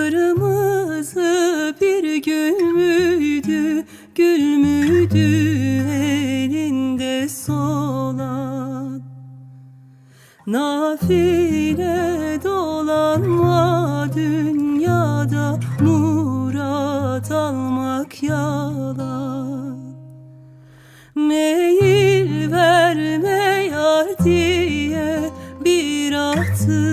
Kırmızı bir gül müydü, gül müydü elinde solan? Nafile dolanma dünyada murat almak yalan. Meyil verme yar diye bir ahtına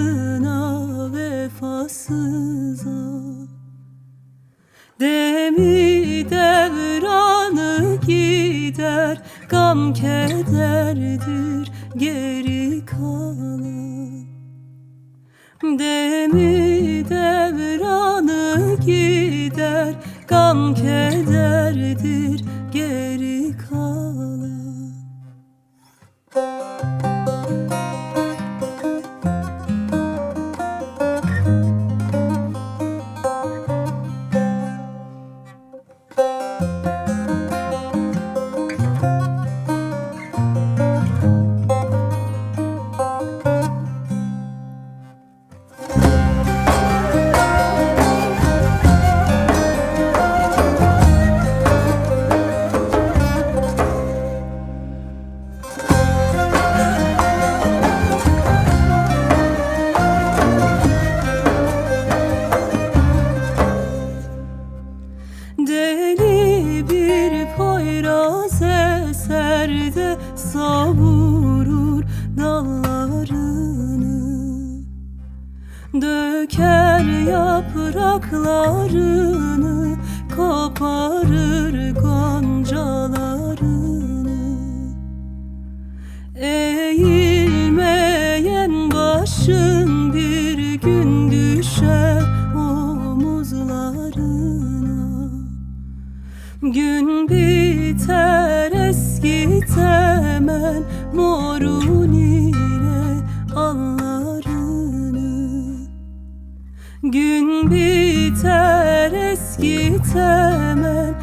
Demi devranı gider Gam kederdir geri kalan Demi devranı gider Gam kederdir geri kalan savurur dallarını Döker yapraklarını koparır morun ile allarını Gün biter eski temen